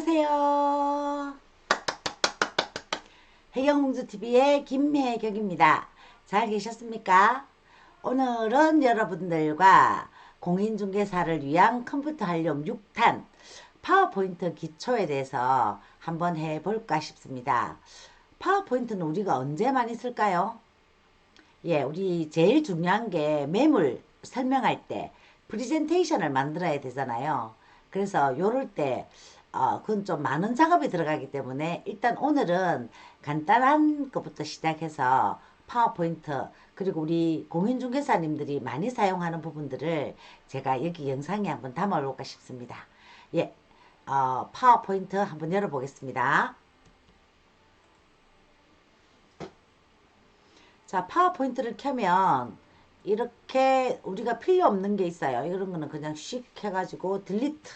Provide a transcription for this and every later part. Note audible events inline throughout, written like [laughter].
안녕하세요. 해경공주TV의 김혜경입니다. 잘 계셨습니까? 오늘은 여러분들과 공인중개사를 위한 컴퓨터 활용 6탄 파워포인트 기초에 대해서 한번 해볼까 싶습니다. 파워포인트는 우리가 언제 많이 쓸까요? 예, 우리 제일 중요한 게 매물 설명할 때 프리젠테이션을 만들어야 되잖아요. 그래서 요럴 때 어, 그건 좀 많은 작업이 들어가기 때문에 일단 오늘은 간단한 것부터 시작해서 파워포인트 그리고 우리 공인중개사님들이 많이 사용하는 부분들을 제가 여기 영상에 한번 담아볼까 싶습니다. 예, 어, 파워포인트 한번 열어보겠습니다. 자, 파워포인트를 켜면 이렇게 우리가 필요 없는 게 있어요. 이런 거는 그냥 씩 해가지고 딜리트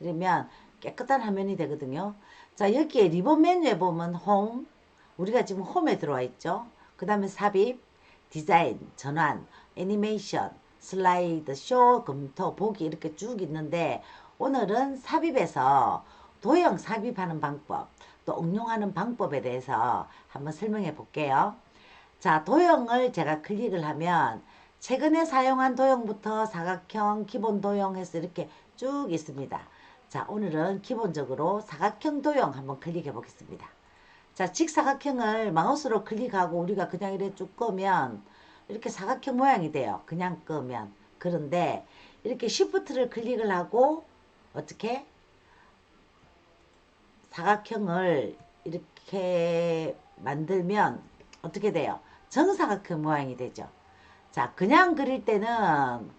이러면 깨끗한 화면이 되거든요. 자 여기에 리본 메뉴에 보면 홈 우리가 지금 홈에 들어와 있죠. 그 다음에 삽입, 디자인, 전환, 애니메이션, 슬라이드, 쇼, 검토, 보기 이렇게 쭉 있는데 오늘은 삽입에서 도형 삽입하는 방법 또 응용하는 방법에 대해서 한번 설명해 볼게요. 자 도형을 제가 클릭을 하면 최근에 사용한 도형부터 사각형, 기본 도형 해서 이렇게 쭉 있습니다. 자, 오늘은 기본적으로 사각형 도형 한번 클릭해 보겠습니다. 자, 직사각형을 마우스로 클릭하고 우리가 그냥 이렇게 쭉 끄면 이렇게 사각형 모양이 돼요. 그냥 끄면. 그런데 이렇게 Shift를 클릭을 하고 어떻게 사각형을 이렇게 만들면 어떻게 돼요? 정사각형 모양이 되죠. 자, 그냥 그릴 때는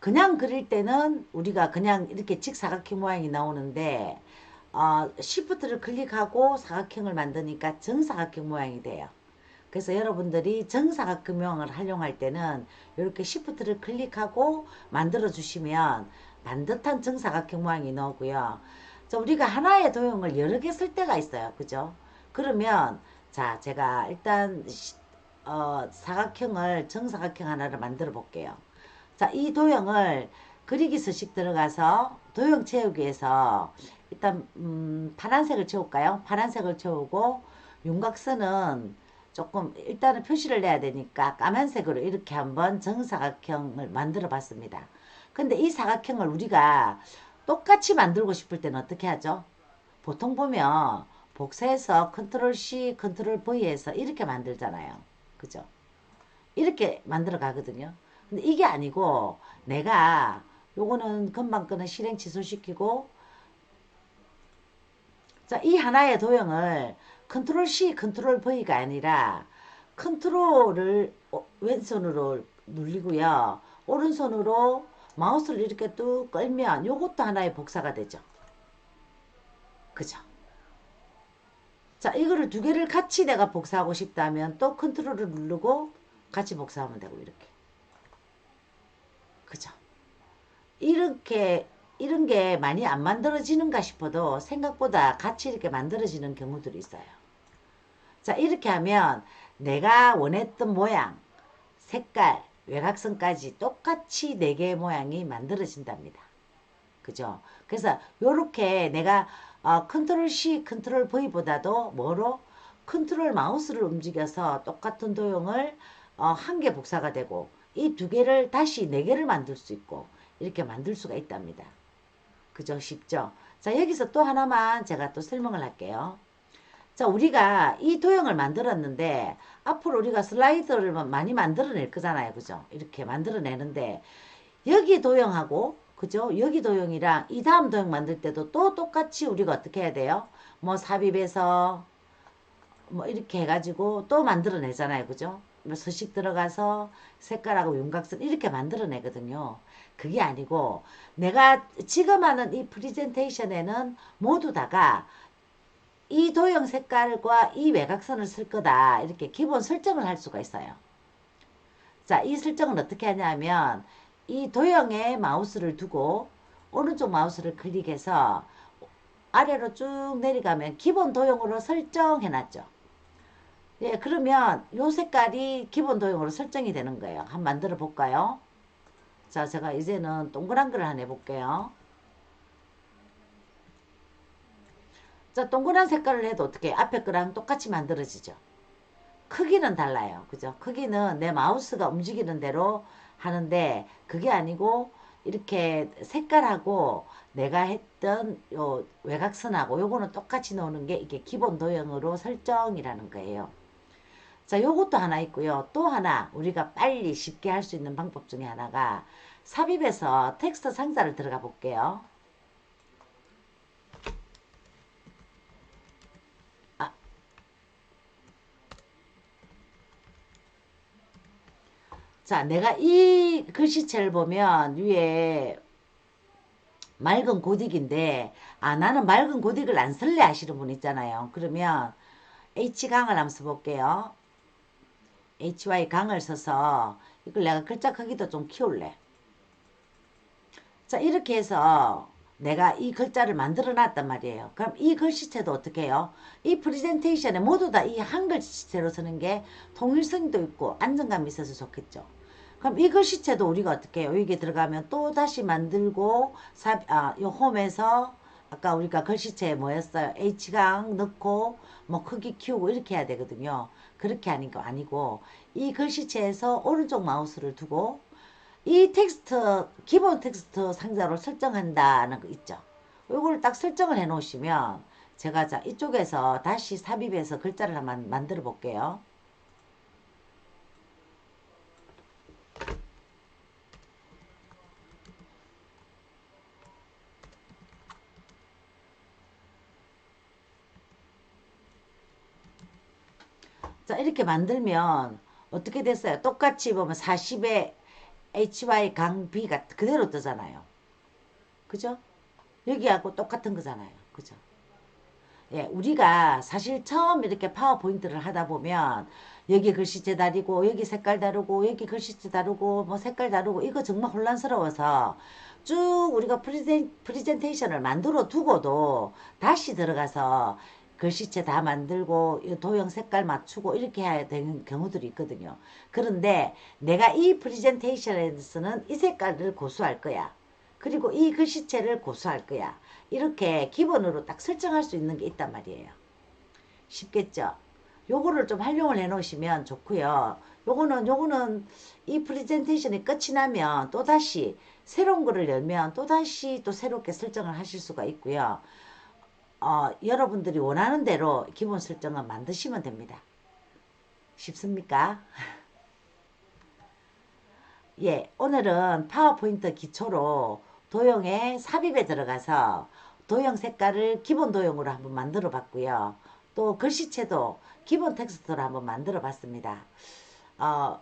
그냥 그릴 때는 우리가 그냥 이렇게 직사각형 모양이 나오는데 어, Shift를 클릭하고 사각형을 만드니까 정사각형 모양이 돼요. 그래서 여러분들이 정사각형 모양을 활용할 때는 이렇게 Shift를 클릭하고 만들어 주시면 반듯한 정사각형 모양이 나오고요. 자, 우리가 하나의 도형을 여러 개 쓸 때가 있어요. 그죠? 그러면 자 제가 일단 어, 사각형을 정사각형 하나를 만들어 볼게요. 자, 이 도형을 그리기 서식 들어가서 도형 채우기에서 일단 음, 파란색을 채울까요? 파란색을 채우고 윤곽선은 조금 일단은 표시를 내야 되니까 까만색으로 이렇게 한번 정사각형을 만들어 봤습니다. 근데 이 사각형을 우리가 똑같이 만들고 싶을 때는 어떻게 하죠? 보통 보면 복사해서 컨트롤 C, 컨트롤 V에서 이렇게 만들잖아요. 그죠? 이렇게 만들어 가거든요. 근데 이게 아니고 내가 요거는 금방 거는 실행 취소시키고 자, 이 하나의 도형을 컨트롤 C, 컨트롤 V가 아니라 컨트롤을 왼손으로 눌리고요. 오른손으로 마우스를 이렇게 뚝 끌면 요것도 하나의 복사가 되죠. 그죠? 자, 이거를 두 개를 같이 내가 복사하고 싶다면 또 컨트롤을 누르고 같이 복사하면 되고 이렇게. 그죠? 이렇게 이런 게 많이 안 만들어지는가 싶어도 생각보다 같이 이렇게 만들어지는 경우들이 있어요. 자, 이렇게 하면 내가 원했던 모양, 색깔, 외곽선까지 똑같이 네 개의 모양이 만들어진답니다. 그죠? 그래서 이렇게 내가 어, 컨트롤 C, 컨트롤 V보다도 뭐로 컨트롤 마우스를 움직여서 똑같은 도형을 어, 한 개 복사가 되고 이 두 개를 다시 네 개를 만들 수 있고 이렇게 만들 수가 있답니다. 그죠? 쉽죠? 자 여기서 또 하나만 제가 또 설명을 할게요. 자 우리가 이 도형을 만들었는데 앞으로 우리가 슬라이드를 많이 만들어낼 거잖아요. 그죠? 이렇게 만들어내는데 여기 도형하고 그죠? 여기 도형이랑 이 다음 도형 만들 때도 또 똑같이 우리가 어떻게 해야 돼요? 뭐 삽입해서 뭐 이렇게 해가지고 또 만들어내잖아요. 그죠? 뭐 서식 들어가서 색깔하고 윤곽선 이렇게 만들어내거든요. 그게 아니고 내가 지금 하는 이 프리젠테이션에는 모두 다가 이 도형 색깔과 이 외곽선을 쓸 거다. 이렇게 기본 설정을 할 수가 있어요. 자, 이 설정은 어떻게 하냐면 이 도형에 마우스를 두고 오른쪽 마우스를 클릭해서 아래로 쭉 내려가면 기본 도형으로 설정해 놨죠. 예, 그러면 요 색깔이 기본 도형으로 설정이 되는 거예요. 한번 만들어 볼까요? 자, 제가 이제는 동그란 걸 하나 해볼게요. 자, 동그란 색깔을 해도 어떻게 앞에 거랑 똑같이 만들어지죠. 크기는 달라요. 그죠? 크기는 내 마우스가 움직이는 대로 하는데 그게 아니고 이렇게 색깔하고 내가 했던 요 외곽선하고 요거는 똑같이 나오는 게 이게 기본 도형으로 설정이라는 거예요. 자, 요것도 하나 있고요. 또 하나 우리가 빨리 쉽게 할 수 있는 방법 중에 하나가 삽입에서 텍스트 상자를 들어가 볼게요. 아. 자, 내가 이 글씨체를 보면 위에 맑은 고딕인데 아 나는 맑은 고딕을 안 쓸래 하시는 분 있잖아요. 그러면 H강을 한번 써볼게요. HY 강을 써서 이걸 내가 글자 크기도 좀 키울래. 자 이렇게 해서 내가 이 글자를 만들어 놨단 말이에요. 그럼 이 글씨체도 어떻게 해요? 이 프레젠테이션에 모두 다 이 한 글씨체로 쓰는 게 통일성도 있고 안정감이 있어서 좋겠죠. 그럼 이 글씨체도 우리가 어떻게 해요? 여기 들어가면 또 다시 만들고 사, 아, 요 홈에서 아까 우리가 글씨체에 뭐였어요? H강 넣고 뭐 크기 키우고 이렇게 해야 되거든요. 그렇게 하는 거 아니고 이 글씨체에서 오른쪽 마우스를 두고 이 텍스트 기본 텍스트 상자로 설정한다는 거 있죠. 요거를 딱 설정을 해 놓으시면 제가 자 이쪽에서 다시 삽입해서 글자를 한번 만들어 볼게요. 자 이렇게 만들면 어떻게 됐어요? 똑같이 보면 40에 HY 강 B가 그대로 뜨잖아요. 그죠? 여기하고 똑같은 거잖아요. 그죠? 예, 우리가 사실 처음 이렇게 파워포인트를 하다 보면 여기 글씨체 다르고 여기 색깔 다르고 여기 글씨체 다르고 뭐 색깔 다르고 이거 정말 혼란스러워서 쭉 우리가 프리젠, 프리젠테이션을 만들어 두고도 다시 들어가서 글씨체 다 만들고 도형 색깔 맞추고 이렇게 해야 되는 경우들이 있거든요. 그런데 내가 이 프리젠테이션에서는 이 색깔을 고수할 거야. 그리고 이 글씨체를 고수할 거야. 이렇게 기본으로 딱 설정할 수 있는 게 있단 말이에요. 쉽겠죠? 요거를 좀 활용을 해 놓으시면 좋고요. 요거는 요거는 이 프레젠테이션이 끝이 나면 또다시 새로운 거를 열면 또다시 또 새롭게 설정을 하실 수가 있고요. 어, 여러분들이 원하는 대로 기본 설정을 만드시면 됩니다. 쉽습니까? [laughs] 예, 오늘은 파워포인트 기초로 도형의 삽입에 들어가서 도형 색깔을 기본 도형으로 한번 만들어 봤고요. 또 글씨체도 기본 텍스트로 한번 만들어 봤습니다. 어,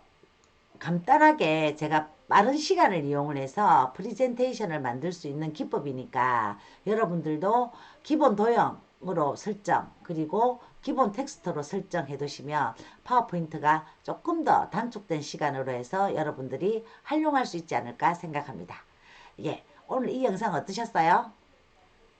간단하게 제가 빠른 시간을 이용을 해서 프리젠테이션을 만들 수 있는 기법이니까 여러분들도 기본 도형으로 설정 그리고 기본 텍스트로 설정해 두시면 파워포인트가 조금 더 단축된 시간으로 해서 여러분들이 활용할 수 있지 않을까 생각합니다. 예, 오늘 이 영상 어떠셨어요?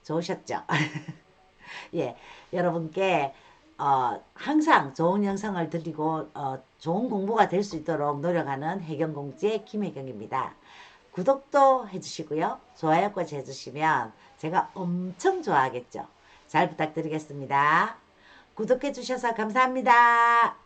좋으셨죠? [laughs] 예, 여러분께 어, 항상 좋은 영상을 드리고 어, 좋은 공부가 될 수 있도록 노력하는 해경공지의 김혜경입니다. 구독도 해주시고요. 좋아요까지 해주시면 제가 엄청 좋아하겠죠. 잘 부탁드리겠습니다. 구독해 주셔서 감사합니다.